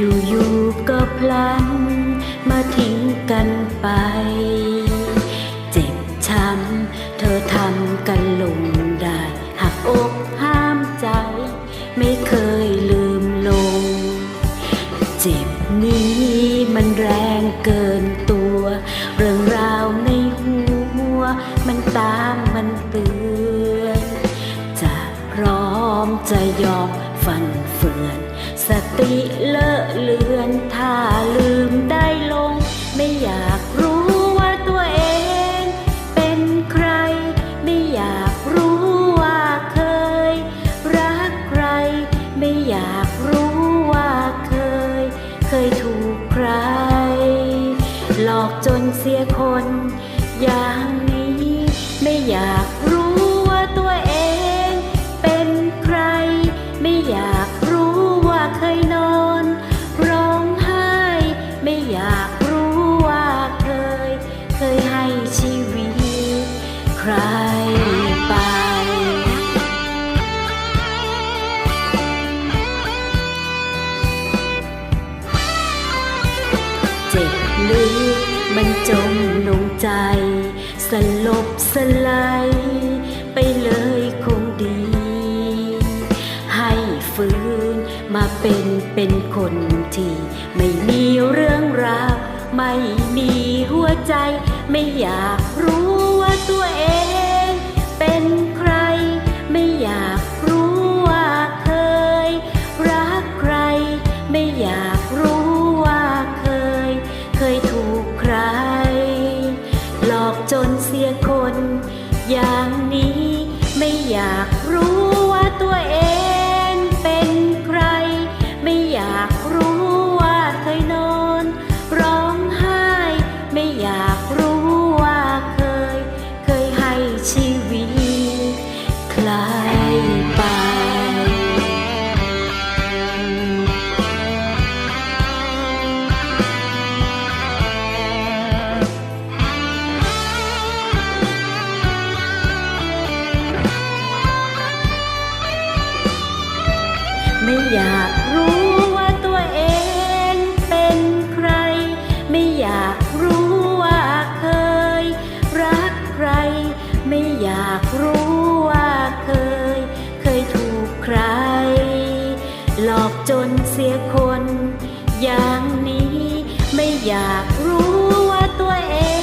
อยู่ๆก็พลัน มาทิ้งกันไป เจ็บช้ำเธอทำกันลงได้หักอกห้ามใจ ไม่เคยลืมลง เจ็บนี้มันแรงเกินตัว เรื่องราวในหัว มันตามมันเตือนจะพร้อมจะยอม สติเลอะเลือนถ้าลืมได้ลง ไม่อยากรู้ว่าตัวเอง เป็นใคร ไม่อยากรู้ว่าเคย รักใคร ไม่อยากรู้ว่าเคย เคยถูกใคร หลอกจนเสียคน อย่างนี้ไม่อยาก เคยนอน ร้องไห้ ไม่อยากรู้ว่าเคย เคยให้ชีวิต ใครไป เจ็บลึกมันจมลงใจ สลบสลายไปเลย เป็นเป็นคนที่ไม่มีเรื่องราว ไม่มีหัวใจ ไม่อยากรู้ว่าตัวเอง เป็นใคร ไม่อยากรู้ว่าเคย รักใคร ไม่อยากรู้ว่าเคย เคยถูกใคร หลอกจนเสียคน อย่างนี้ไม่อยากรู้ว่าตัวเอง อยากรู้ว่าตัวเองเป็นใคร ไม่อยากรู้ว่าเคย รักใคร ไม่อยากรู้ว่าเคย เคยถูกใคร หลอกจนเสียคน อย่างนี้ ไม่อยากรู้ว่าตัวเอง